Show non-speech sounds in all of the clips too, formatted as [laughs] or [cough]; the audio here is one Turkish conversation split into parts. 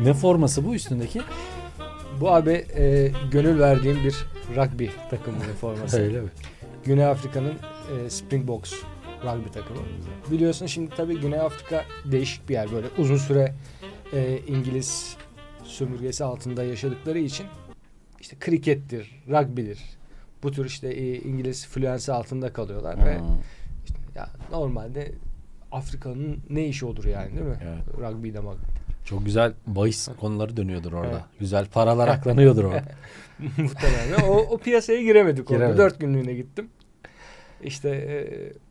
Ne forması bu üstündeki? Bu abi e, gönül verdiğim bir rugby takımının [laughs] forması. Öyle mi? Güney Afrika'nın e, Springboks rugby takımı. Biliyorsun şimdi tabii Güney Afrika değişik bir yer. Böyle uzun süre e, İngiliz sömürgesi altında yaşadıkları için işte krikettir, rugby'dir. Bu tür işte e, İngiliz fluensi altında kalıyorlar ve Ha, işte ya normalde Afrika'nın ne işi olur yani değil mi? Evet. Rugby demek. Çok güzel bahis konuları dönüyordur orada. Güzel paralar aklanıyordur orada. [laughs] Muhtemelen. o, o piyasaya giremedik orada. Giremedik. Dört günlüğüne gittim. İşte e,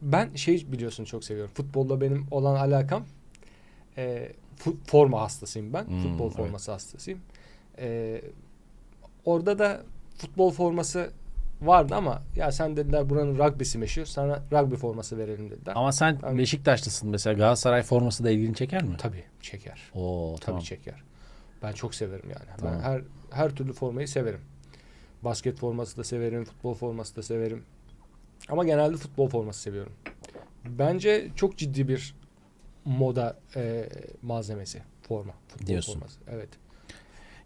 ben şey biliyorsun çok seviyorum. Futbolla benim olan alakam e, forma hastasıyım ben. Hmm, Futbol evet. forması hastasıyım. E, orada da futbol forması vardı ama ya sen dediler buranın rugby'si meşhur. Sana rugby forması verelim dediler. Ama sen Ben- Beşiktaşlısın mesela Galatasaray forması da ilgini çeker mi? Tabii çeker. Oo Tabii tamam. çeker. Ben çok severim yani. Tamam. Ben her her türlü formayı severim. Basket forması da severim, futbol forması da severim. Ama genelde futbol forması seviyorum. Bence çok ciddi bir moda e, malzemesi forma. Futbol Diyorsun. forması. Evet.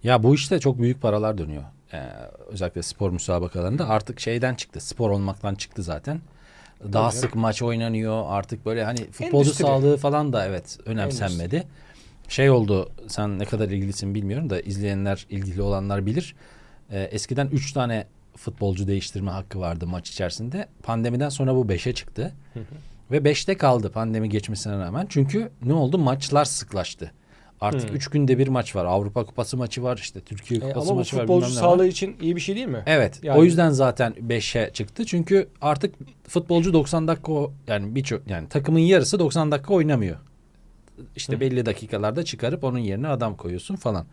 Ya bu işte çok büyük paralar dönüyor. Ee, özellikle spor müsabakalarında artık şeyden çıktı. Spor olmaktan çıktı zaten. Daha Tabii sık maç oynanıyor. Artık böyle hani futbolcu Endüstri. sağlığı falan da evet önemsenmedi. Şey oldu sen ne kadar ilgilisin bilmiyorum da izleyenler ilgili olanlar bilir. Ee, eskiden 3 tane futbolcu değiştirme hakkı vardı maç içerisinde. Pandemiden sonra bu 5'e çıktı. Ve 5'te kaldı pandemi geçmesine rağmen. Çünkü ne oldu? Maçlar sıklaştı. Artık Hı. 3 günde bir maç var. Avrupa Kupası maçı var. işte Türkiye E, Kupası ama bu maçı var. futbolcu bilmem ne var. sağlığı için iyi bir şey değil mi? Evet. Yani- O yüzden zaten 5'e çıktı. Çünkü artık futbolcu 90 dakika yani birçok yani takımın yarısı 90 dakika oynamıyor. İşte Hı. belli dakikalarda çıkarıp onun yerine adam koyuyorsun falan.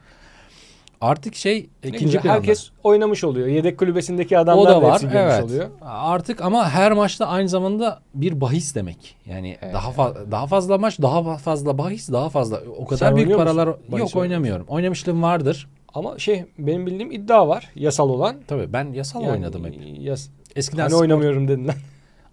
Artık şey Ne ikinci güzel, planda. herkes oynamış oluyor. Yedek kulübesindeki o adamlar da da var. hepsi Evet. oluyor. Artık ama her maçta aynı zamanda bir bahis demek. Yani Evet. daha fa- daha fazla maç, daha fazla bahis, daha fazla o kadar Sen büyük musun? paralar Bahis yok musun? oynamıyorum. Oynamışlığım vardır. Ama şey benim bildiğim iddia var. Yasal olan. Tabii ben yasal Yani oynadım hep. Yas Eskiden hani spor- oynamıyorum dedin lan.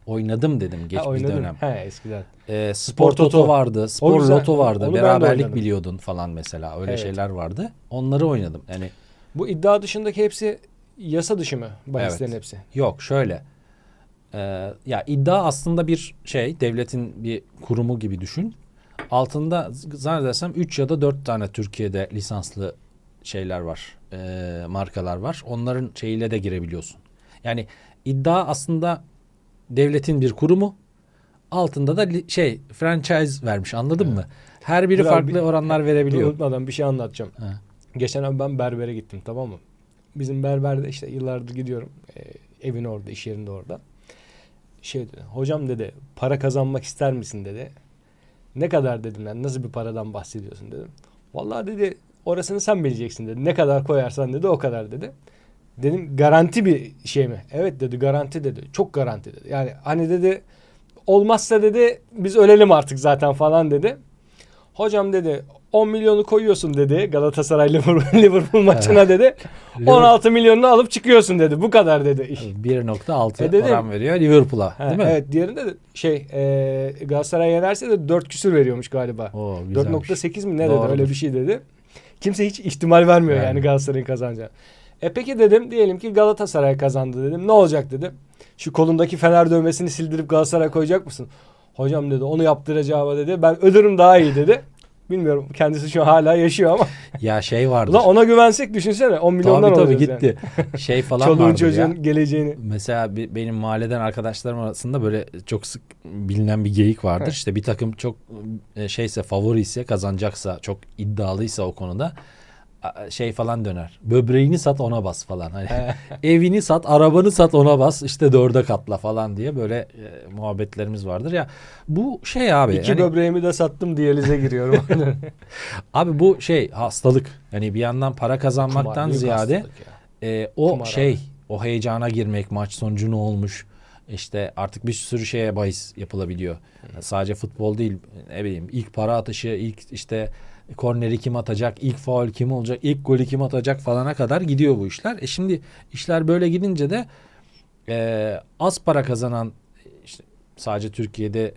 Oynadım dedim geç Ha, dönem. He eskiden. Ee, Spor spor toto Toto. vardı, spor loto vardı, beraberlik biliyordun falan mesela. Öyle Evet. şeyler vardı. Onları oynadım. Yani Bu iddia dışındaki hepsi yasa dışı mı? Bahislerin Evet. hepsi. yok şöyle. Ee, ya iddia aslında bir şey, devletin bir kurumu gibi düşün. Altında zannedersem 3 ya da 4 tane Türkiye'de lisanslı şeyler var. ee, markalar var. Onların şeyiyle de girebiliyorsun. Yani iddia aslında devletin bir kurumu. Altında da li- şey franchise vermiş anladın mı? Her biri Dur abi, farklı bir- oranlar Dur, verebiliyor. Unutmadan bir şey anlatacağım. Ha. Geçen abi ben berbere gittim tamam mı? Bizim berberde işte yıllardır gidiyorum. Ee, evin orada, iş yerinde orada. Şey dedi. Hocam dedi para kazanmak ister misin dedi. Ne kadar dedim ben. Nasıl bir paradan bahsediyorsun dedim. Vallahi dedi orasını sen bileceksin dedi. Ne kadar koyarsan dedi o kadar dedi. Dedim garanti bir şey mi? Evet dedi garanti dedi. Çok garanti dedi. Yani hani dedi olmazsa dedi biz ölelim artık zaten falan dedi. Hocam dedi 10 milyonu koyuyorsun dedi Galatasaray Liverpool, [laughs] maçına dedi. [laughs] 16 milyonunu alıp çıkıyorsun dedi. Bu kadar dedi iş. 1.6 E dedim. oran veriyor Liverpool'a değil mi? Evet diğerinde de şey e, Galatasaray yenerse de 4 küsür veriyormuş galiba. Oo, güzelmiş. 4.8 mi ne dedi Doğrudur. öyle bir şey dedi. Kimse hiç ihtimal vermiyor yani, Yani. Galatasaray'ın kazanacağı. E peki dedim diyelim ki Galatasaray kazandı dedim. Ne olacak dedim. Şu kolundaki fener dövmesini sildirip Galatasaray koyacak mısın? Hocam dedi onu yaptıracağıma dedi. Ben ölürüm daha iyi dedi. Bilmiyorum kendisi şu an hala yaşıyor ama. [laughs] Ya şey vardır. Ulan ona güvensek düşünsene 10 milyondan tabii tabii gitti. [laughs] Şey falan Çoluğun vardır çocuğun ya. geleceğini. Mesela bir- benim mahalleden arkadaşlarım arasında böyle çok sık bilinen bir geyik vardır. Heh. İşte bir takım çok e, şeyse favori ise kazanacaksa çok iddialıysa o konuda şey falan döner. Böbreğini sat ona bas falan. Hani [laughs] evini sat, arabanı sat ona bas. işte dörde katla falan diye böyle e, muhabbetlerimiz vardır ya. Bu şey abi. İki hani- böbreğimi de sattım diyalize giriyorum. [laughs] Abi bu şey hastalık. Yani bir yandan para kazanmaktan Kumar, ziyade e, o Kumar şey abi. o heyecana girmek maç sonucu ne olmuş işte artık bir sürü şeye bahis yapılabiliyor. Sadece futbol değil ne bileyim ilk para atışı ilk işte korneri kim atacak ilk faul kim olacak ilk golü kim atacak falana kadar gidiyor bu işler. E şimdi işler böyle gidince de e, az para kazanan işte sadece Türkiye'de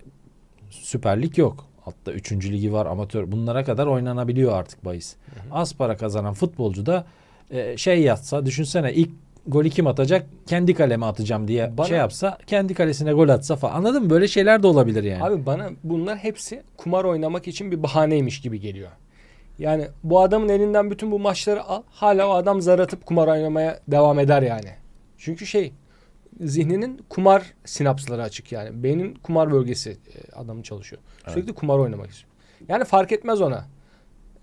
Süper Lig yok. Altta 3. ligi var amatör. Bunlara kadar oynanabiliyor artık bahis. Az para kazanan futbolcu da e, şey yatsa düşünsene ilk golü kim atacak? Kendi kaleme atacağım diye Bana- şey yapsa kendi kalesine gol atsa falan. Anladın mı? Böyle şeyler de olabilir yani. Abi bana bunlar hepsi kumar oynamak için bir bahaneymiş gibi geliyor. Yani bu adamın elinden bütün bu maçları al. Hala o adam zar atıp kumar oynamaya devam eder yani. Çünkü şey zihninin kumar sinapsları açık yani. Beynin kumar bölgesi e, adamın çalışıyor. Sürekli kumar oynamak istiyor. Yani fark etmez ona.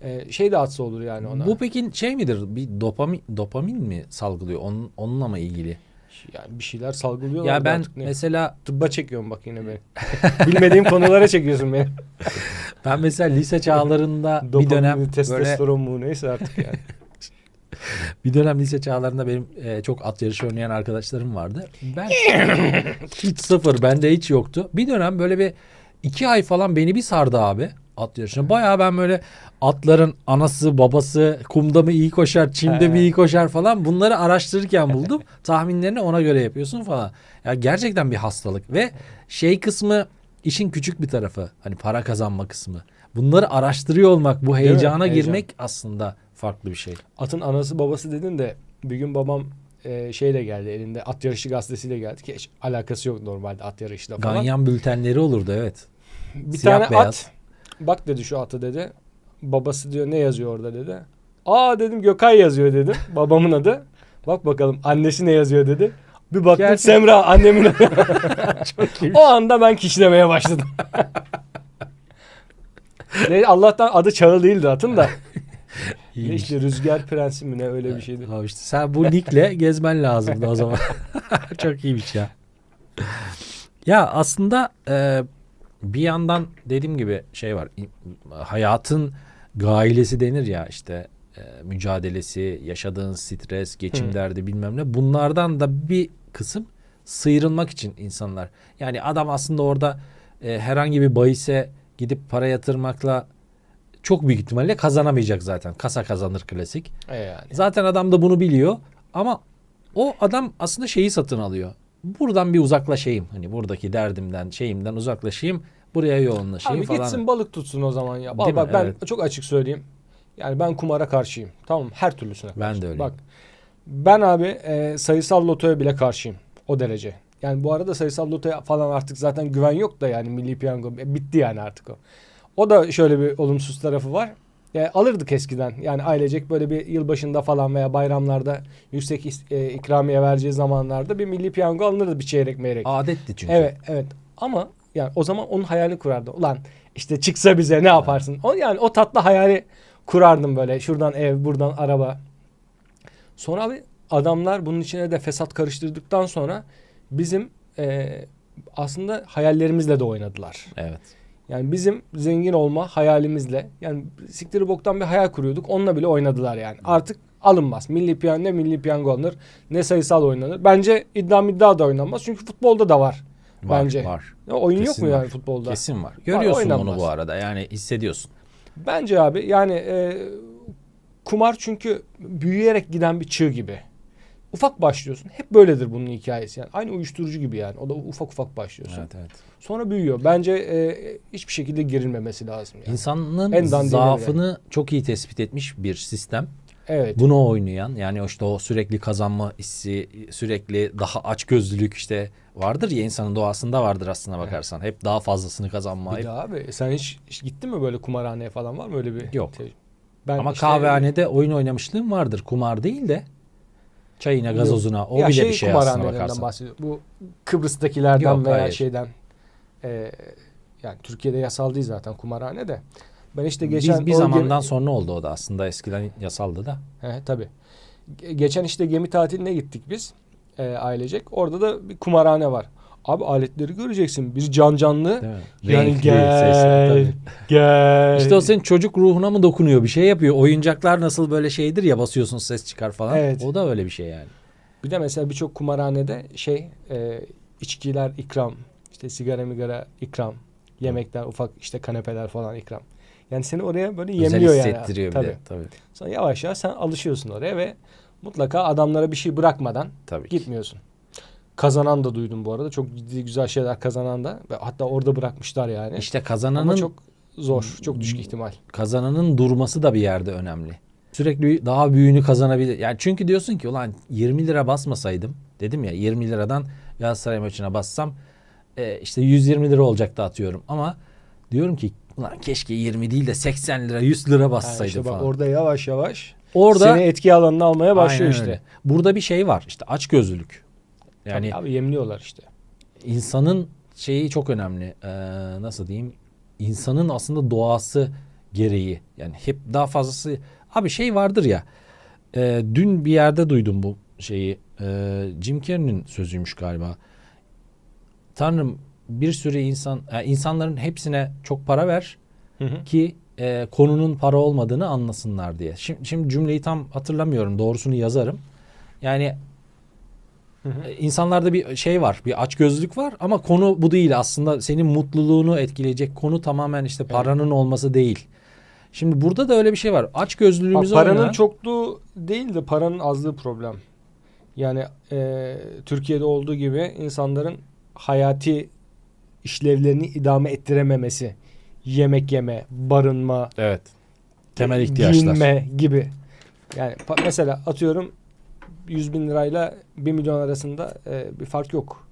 E, şey de atsa olur yani ona. Bu peki şey midir? Bir dopamin dopamin mi salgılıyor? Onun, onunla mı ilgili? yani bir şeyler salgılıyorlar. Ya ben mesela tıbba çekiyorum bak yine beni. [laughs] Bilmediğim konulara çekiyorsun beni. [laughs] ben mesela lise çağlarında bir dönem böyle testosteron mu neyse artık yani. [laughs] Bir dönem lise çağlarında benim e, çok at yarışı oynayan arkadaşlarım vardı. Ben hiç sıfır bende hiç yoktu. Bir dönem böyle bir iki ay falan beni bir sardı abi at yarışına. Bayağı ben böyle atların anası babası kumda mı iyi koşar çimde mi iyi koşar falan bunları araştırırken [laughs] buldum. Tahminlerini ona göre yapıyorsun falan. Ya gerçekten bir hastalık ve şey kısmı işin küçük bir tarafı. Hani para kazanma kısmı. Bunları araştırıyor olmak bu heyecana Heyecan. girmek aslında farklı bir şey. Atın anası babası dedin de bir gün babam e, şeyle geldi elinde at yarışı gazetesiyle geldi ki hiç alakası yok normalde at yarışıyla falan. Ganyan bültenleri olurdu evet. bir siyah tane beyaz. at bak dedi şu atı dedi. Babası diyor ne yazıyor orada dedi. Aa dedim Gökay yazıyor dedim [laughs] babamın adı. Bak bakalım annesi ne yazıyor dedi. Bir baktım Gerçek- Semra annemin adı. [laughs] [laughs] o anda ben kişilemeye başladım. ne, Allah'tan adı Çağıl değildi atın da. Ne İyiymiş. işte Rüzgar Prensi mi ne öyle bir şeydi. Abi işte sen bu nickle gezmen lazımdı o zaman. Çok iyiymiş ya. Ya aslında e, bir yandan dediğim gibi şey var. Hayatın gailesi denir ya işte e, mücadelesi, yaşadığın stres, geçim Hı. derdi bilmem ne. Bunlardan da bir kısım sıyrılmak için insanlar. Yani adam aslında orada e, herhangi bir bahise gidip para yatırmakla çok büyük ihtimalle kazanamayacak zaten. Kasa kazanır klasik. E yani. Zaten adam da bunu biliyor ama o adam aslında şeyi satın alıyor. Buradan bir uzaklaşayım. Hani buradaki derdimden, şeyimden uzaklaşayım. Buraya yoğunlaşayım Abi falan. gitsin balık tutsun o zaman ya. Değil Bak, mi? bak ben Evet. çok açık söyleyeyim. Yani ben kumara karşıyım. Tamam mı? Her türlüsüne Ben karşıyım. de öyleyim. Bak ben abi e, sayısal lotoya bile karşıyım. O derece. Yani bu arada sayısal lotoya falan artık zaten güven yok da yani milli piyango e, bitti yani artık o. O da şöyle bir olumsuz tarafı var. Yani alırdık eskiden. Yani ailecek böyle bir yılbaşında falan veya bayramlarda yüksek e, ikramiye vereceği zamanlarda bir milli piyango alınırdı bir çeyrek meyrek. Adetti çünkü. Evet evet ama yani o zaman onun hayalini kurardı. Ulan işte çıksa bize ne yaparsın? O yani o tatlı hayali kurardım böyle. Şuradan ev, buradan araba. Sonra abi adamlar bunun içine de fesat karıştırdıktan sonra bizim eee, aslında hayallerimizle de oynadılar. Evet. Yani bizim zengin olma hayalimizle yani siktiri boktan bir hayal kuruyorduk. Onunla bile oynadılar yani. Artık alınmaz. Milli piyango ne milli piyango alınır ne sayısal oynanır. Bence iddia iddia da oynanmaz. Çünkü futbolda da var. Var, Bence. var. Ya oyun yok Kesin mu yani var. futbolda? Kesin var. Görüyorsun bunu oynanmaz. bu arada. Yani hissediyorsun. Bence abi yani e, kumar çünkü büyüyerek giden bir çığ gibi. Ufak başlıyorsun. Hep böyledir bunun hikayesi yani. Aynı uyuşturucu gibi yani. O da ufak ufak başlıyorsun. Evet, evet. Sonra büyüyor. Bence e, hiçbir şekilde girilmemesi lazım yani. İnsanın En zaafını çok iyi tespit etmiş bir sistem. Evet. Bunu oynayan yani işte o sürekli kazanma hissi, sürekli daha açgözlülük işte vardır ya insanın doğasında vardır aslına bakarsan. Hep daha fazlasını kazanma. Bir de abi sen hiç, hiç gittin mi böyle kumarhaneye falan var mı öyle bir? Yok. şey? Ben Ama işte- kahvehanede oyun oynamışlığım vardır. Kumar değil de çayına, gazozuna. O Ya bile bir şey aslına kumarhanelerden bakarsan. bahsediyorum. Bu Kıbrıs'takilerden Yok, veya hayır. şeyden e, yani Türkiye'de yasal değil zaten kumarhane de. Ben işte geçen bir o zamandan gemi- sonra oldu o da aslında eskiden yasaldı da. He, tabii. Ge- Geçen işte gemi tatiline gittik biz e, ailecek. Orada da bir kumarhane var. Abi aletleri göreceksin. Bir can canlı. Yani Renkli, gel, sesli, gel. İşte o senin çocuk ruhuna mı dokunuyor bir şey yapıyor. Oyuncaklar nasıl böyle şeydir ya basıyorsun ses çıkar falan. Evet. O da öyle bir şey yani. Bir de mesela birçok kumarhanede şey e, içkiler ikram. işte sigara migara ikram. Yemekler ufak işte kanepeler falan ikram. Yani seni oraya böyle Özel yemliyor yani. hissettiriyor bir Tabii. de. Tabii. Sonra yavaş yavaş sen alışıyorsun oraya ve mutlaka adamlara bir şey bırakmadan Tabii ki. gitmiyorsun. Kazanan da duydum bu arada. Çok ciddi güzel şeyler kazanan da. Hatta orada bırakmışlar yani. İşte kazananın Ama çok zor. Çok düşük ihtimal. kazananın durması da bir yerde önemli. Sürekli daha büyüğünü kazanabilir. Yani çünkü diyorsun ki ulan 20 lira basmasaydım dedim ya 20 liradan Galatasaray maçına bassam e, işte 120 lira olacaktı atıyorum ama diyorum ki ulan keşke 20 değil de 80 lira 100 lira Yani bassaydım işte bak falan. orada yavaş yavaş Orada seni etki alanına almaya başlıyor işte. öyle. Burada bir şey var işte açgözlülük. Yani Yani abi yemliyorlar işte. insanın şeyi çok önemli. Ee, nasıl diyeyim? İnsanın aslında doğası gereği. Yani hep daha fazlası. Abi şey vardır ya. e, dün bir yerde duydum bu şeyi. E, Jim Carrey'nin sözüymüş galiba. Tanrım bir sürü insan, yani insanların hepsine çok para ver Hı hı. ki e, konunun para olmadığını anlasınlar diye. Şimdi, şimdi cümleyi tam hatırlamıyorum. Doğrusunu yazarım. Yani Hı hı. e, insanlarda bir şey var, bir açgözlülük var ama konu bu değil aslında. Senin mutluluğunu etkileyecek konu tamamen işte paranın olması değil. Şimdi burada da öyle bir şey var. Bak, Açgözlülüğümüzü paranın oynayan- çokluğu değil de paranın azlığı problem. Yani e, Türkiye'de olduğu gibi insanların hayati işlevlerini idame ettirememesi. Yemek yeme, barınma, evet. Temel ihtiyaçlar. giyinme gibi. Yani mesela atıyorum 100 bin lirayla 1 milyon arasında e, bir fark yok.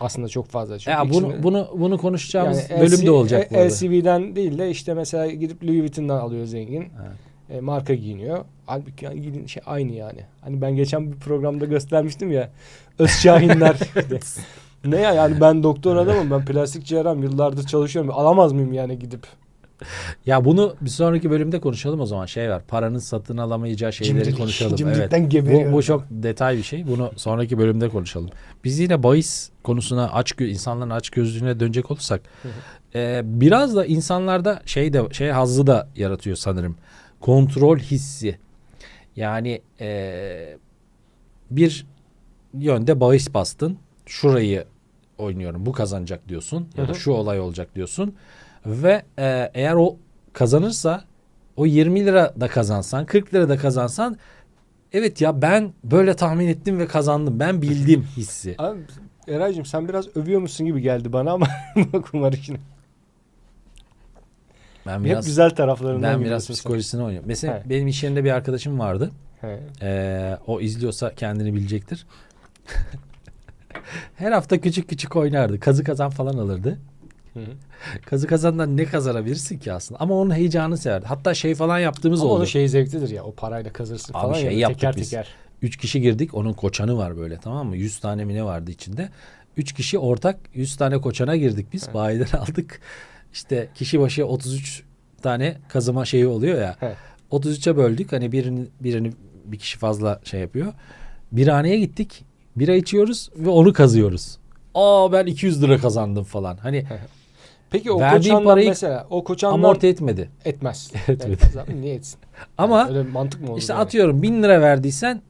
Aslında çok fazla. Çünkü Ya bunu ikisini- bunu bunu konuşacağımız Yani bölümde LC olacak bu arada. LCV'den değil de işte mesela gidip Louis Vuitton'dan alıyor zengin. Evet. E, marka giyiniyor. Halbuki yani gidin şey aynı yani. Hani ben geçen bir programda göstermiştim ya. Özşahinler. [laughs] ne ya yani ben doktor adamım ben plastik cerrahım yıllardır çalışıyorum. Alamaz mıyım yani gidip? [laughs] Ya bunu bir sonraki bölümde konuşalım o zaman. Şey var. Paranın satın alamayacağı şeyleri Cimrilik, konuşalım. cimrilikten evet. Bu, bu çok detay bir şey. Bunu sonraki bölümde konuşalım. Biz yine bahis konusuna aç insanların aç gözlüğüne dönecek olursak Hı hı. e, biraz da insanlarda şey de şey hazzı da yaratıyor sanırım. Kontrol hissi. Yani e, bir yönde bahis bastın. Şurayı oynuyorum. Bu kazanacak diyorsun. Ya da şu olay olacak diyorsun. Ve e, eğer o kazanırsa o 20 lira da kazansan 40 lira da kazansan evet ya ben böyle tahmin ettim ve kazandım. Ben bildim [laughs] hissi. Abi Eraycığım sen biraz övüyormuşsun gibi geldi bana ama [laughs] kumar işini. Ben Hep biraz güzel taraflarından ben biraz psikolojisini oynuyorum. Mesela He. benim iş yerinde bir arkadaşım vardı. He. Ee, o izliyorsa kendini bilecektir. [laughs] Her hafta küçük küçük oynardı. Kazı kazan falan alırdı. Kazı kazandan ne kazanabilirsin ki aslında? Ama onun heyecanı severdi. Hatta şey falan yaptığımız Ama oldu. onun şey zevklidir ya o parayla kazırsın Abi falan şey ya teker biz. teker. Üç kişi girdik. Onun koçanı var böyle tamam mı? 100 tane mi ne vardı içinde? Üç kişi ortak 100 tane koçana girdik biz. Evet. Bayiden [laughs] aldık. İşte kişi başı 33 tane kazıma şeyi oluyor ya. Evet. 33'e böldük. Hani birini, birini bir kişi fazla şey yapıyor. Birhaneye gittik. Bira içiyoruz ve onu kazıyoruz. Aa ben 200 lira kazandım falan. Hani Peki o Verdiğin koçandan parayı mesela o koçandan amorti etmedi. etmez. [laughs] Etmedi. Abi, niye etsin? [laughs] Ama Yani öyle mantık mı olur? İşte yani? atıyorum 1000 lira verdiysen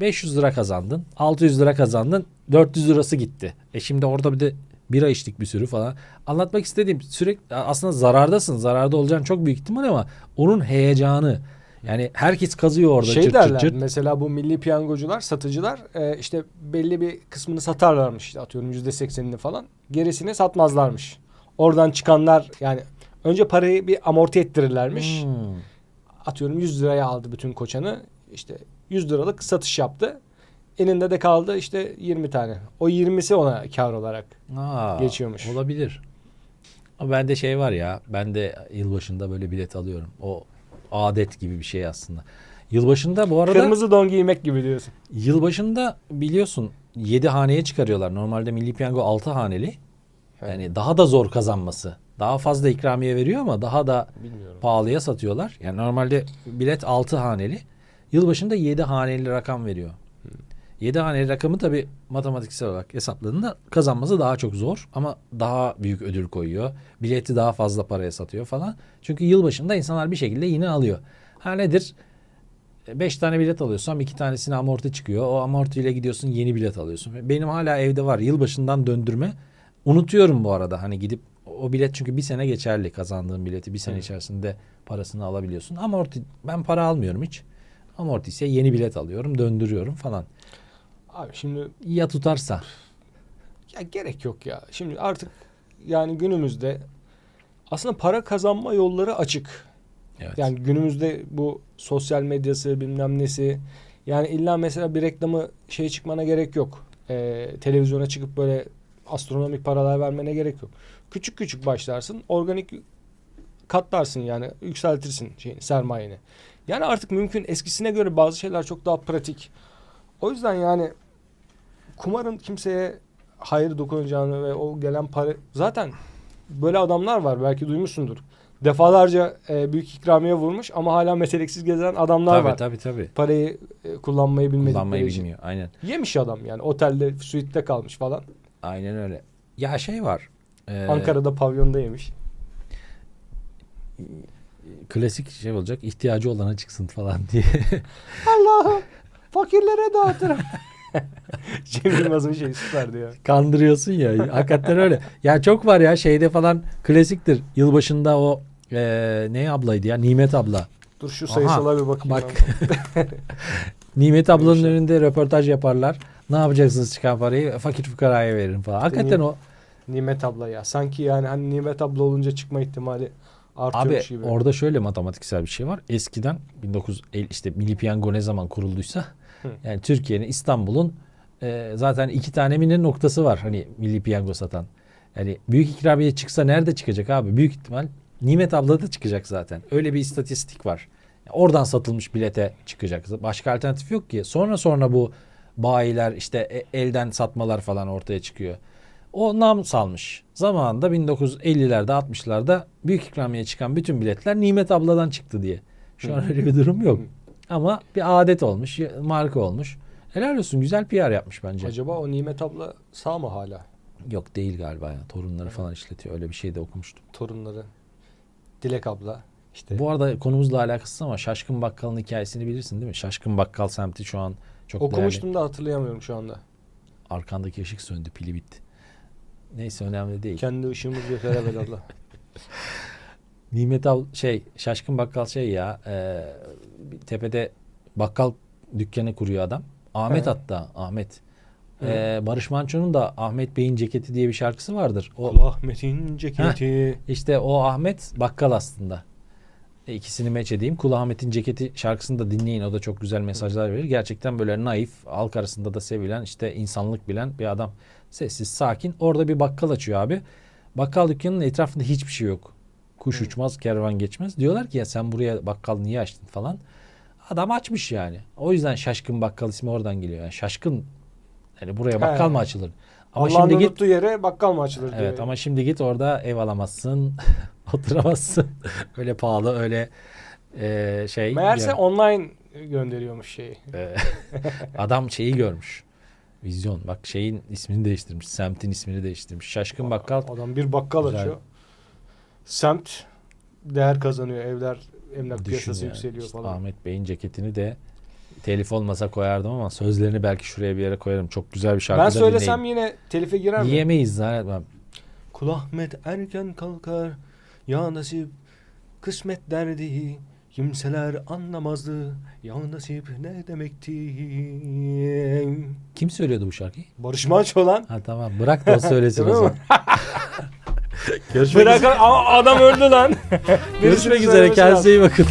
500 lira kazandın. 600 lira kazandın. 400 lirası gitti. E şimdi orada bir de bira içtik bir sürü falan. Anlatmak istediğim sürekli aslında zarardasın. Zararda olacağın çok büyük ihtimal ama onun heyecanı. Yani herkes kazıyor orada şey çırt derler çırt çırt. mesela bu milli piyangocular satıcılar e, işte belli bir kısmını satarlarmış atıyorum yüzde seksenini falan gerisini satmazlarmış. Oradan çıkanlar yani önce parayı bir amorti ettirirlermiş. Hmm. Atıyorum 100 liraya aldı bütün koçanı işte 100 liralık satış yaptı. Elinde de kaldı işte 20 tane. O 20'si ona kar olarak. Aa, Geçiyormuş. Olabilir. Ama bende şey var ya. Ben de yılbaşında böyle bilet alıyorum. O adet gibi bir şey aslında. Yılbaşında bu arada Kırmızı don giymek gibi diyorsun. Yılbaşında biliyorsun 7 haneye çıkarıyorlar. Normalde Milli Piyango 6 haneli. Yani daha da zor kazanması. Daha fazla ikramiye veriyor ama daha da Bilmiyorum. pahalıya satıyorlar. Yani normalde bilet 6 haneli. Yılbaşında 7 haneli rakam veriyor. 7 haneli rakamı tabi matematiksel olarak hesapladığında kazanması daha çok zor ama daha büyük ödül koyuyor. Bileti daha fazla paraya satıyor falan. Çünkü yılbaşında insanlar bir şekilde yine alıyor. Ha nedir? 5 tane bilet alıyorsam 2 tanesine amorti çıkıyor. O amortiyle gidiyorsun yeni bilet alıyorsun. Benim hala evde var yılbaşından döndürme. Unutuyorum bu arada hani gidip o bilet çünkü bir sene geçerli kazandığın bileti bir sene Hı. içerisinde parasını alabiliyorsun. Amorti ben para almıyorum hiç. Amorti ise yeni bilet alıyorum döndürüyorum falan. Abi şimdi Ya tutarsa. ya gerek yok ya. Şimdi artık yani günümüzde aslında para kazanma yolları açık. Evet. Yani günümüzde bu sosyal medyası bilmem nesi yani illa mesela bir reklamı şey çıkmana gerek yok. Ee, televizyona çıkıp böyle astronomik paralar vermene gerek yok. Küçük küçük başlarsın. Organik katlarsın yani yükseltirsin şeyini, sermayeni. Yani artık mümkün eskisine göre bazı şeyler çok daha pratik. O yüzden yani kumarın kimseye hayır dokunacağını ve o gelen para zaten böyle adamlar var belki duymuşsundur. Defalarca e, büyük ikramiye vurmuş ama hala meteliksiz gezen adamlar tabii var. tabii tabii. Parayı e, kullanmayı bilmedikleri Kullanmayı için. bilmiyor. Aynen. Yemiş adam yani otelde suite'de kalmış falan. Aynen öyle. Ya şey var. e, Ankara'da pavyonda yemiş. klasik şey olacak. ihtiyacı olana çıksın falan diye. [laughs] Allah'ım fakirlere dağıtırım. [laughs] Cem Yılmaz'ın şeyi süperdi ya. Kandırıyorsun ya. Hakikaten öyle. Ya çok var ya şeyde falan klasiktir. Yılbaşında o e, ne ablaydı ya? Nimet abla. Dur şu sayısala bir bakayım. bak. [laughs] Nimet ablanın Demişler. önünde röportaj yaparlar. Ne yapacaksınız çıkan parayı? Fakir fukaraya veririm falan. Hakikaten o Nimet abla ya. Sanki yani hani Nimet abla olunca çıkma ihtimali Abi artıyormuş gibi. orada şöyle matematiksel bir şey var. Eskiden 1950 işte Milli Piyango ne zaman kurulduysa yani Türkiye'nin İstanbul'un e, zaten iki tane mi ne noktası var hani Milli Piyango satan. Yani büyük ikramiye çıksa nerede çıkacak abi? Büyük ihtimal Nimet abla da çıkacak zaten. Öyle bir istatistik var. Oradan satılmış bilete çıkacak. Başka alternatif yok ki. Sonra sonra bu bayiler işte e- elden satmalar falan ortaya çıkıyor. O nam salmış. Zamanında 1950'lerde 60'larda büyük ikramiye çıkan bütün biletler Nimet abladan çıktı diye. Şu an öyle bir durum yok. Ama bir adet olmuş, marka olmuş. Helal olsun güzel PR yapmış bence. Acaba o Nimet abla sağ mı hala? Yok değil galiba ya. Torunları falan işletiyor. Öyle bir şey de okumuştum. Torunları. Dilek abla. işte. Bu arada konumuzla alakasız ama Şaşkın Bakkal'ın hikayesini bilirsin değil mi? Şaşkın Bakkal semti şu an çok Okumuştum da hatırlayamıyorum şu anda. değerli. Arkandaki ışık söndü, pili bitti. Neyse önemli değil. Kendi ışığımız yeter evvelallah. [laughs] Nimet Av şey Şaşkın Bakkal şey ya e, tepede bakkal dükkanı kuruyor adam. Ahmet He. hatta Ahmet. He. E, Barış Manço'nun da Ahmet Bey'in ceketi diye bir şarkısı vardır. O Kul Ahmet'in ceketi. işte o Ahmet bakkal aslında. E, ikisini meç edeyim. Kul Ahmet'in ceketi şarkısını da dinleyin. O da çok güzel mesajlar verir. Gerçekten böyle naif, halk arasında da sevilen, işte insanlık bilen bir adam. Sessiz, sakin. Orada bir bakkal açıyor abi. Bakkal dükkanının etrafında hiçbir şey yok. Kuş uçmaz, kervan geçmez. Diyorlar ki ya sen buraya bakkal niye açtın falan. Adam açmış yani. O yüzden şaşkın bakkal ismi oradan geliyor. Yani şaşkın yani buraya bakkal He. mı açılır? Ama Allah'ın şimdi git yere bakkal mı açılır diyor. Evet ama şimdi git orada ev alamazsın, [laughs] oturamazsın. [laughs] öyle pahalı, öyle e, şey. Meğerse bir- online gönderiyormuş şeyi. e, [laughs] adam şeyi görmüş. Vizyon. Bak şeyin ismini değiştirmiş. Semtin ismini değiştirmiş. Şaşkın bakkal. Adam bir bakkal Güzel. açıyor. Semt değer kazanıyor. Evler emlak Düşün piyasası yani. yükseliyor İşte falan. Ahmet Bey'in ceketini de telif olmasa koyardım ama sözlerini belki şuraya bir yere koyarım. Çok güzel bir şarkı Ben söylesem dinleyin. yine telife girer mi? Yiyemeyiz zannetmem. Kul Ahmet erken kalkar ya nasip kısmet derdi kimseler anlamazdı ya nasip ne demekti Kim söylüyordu bu şarkıyı? Barış Manço lan Ha tamam bırak da o söylesin o zaman. [laughs] Görüşmek Bırak ama adam öldü lan [laughs] Görüşmek üzere. Kendinize iyi bakın.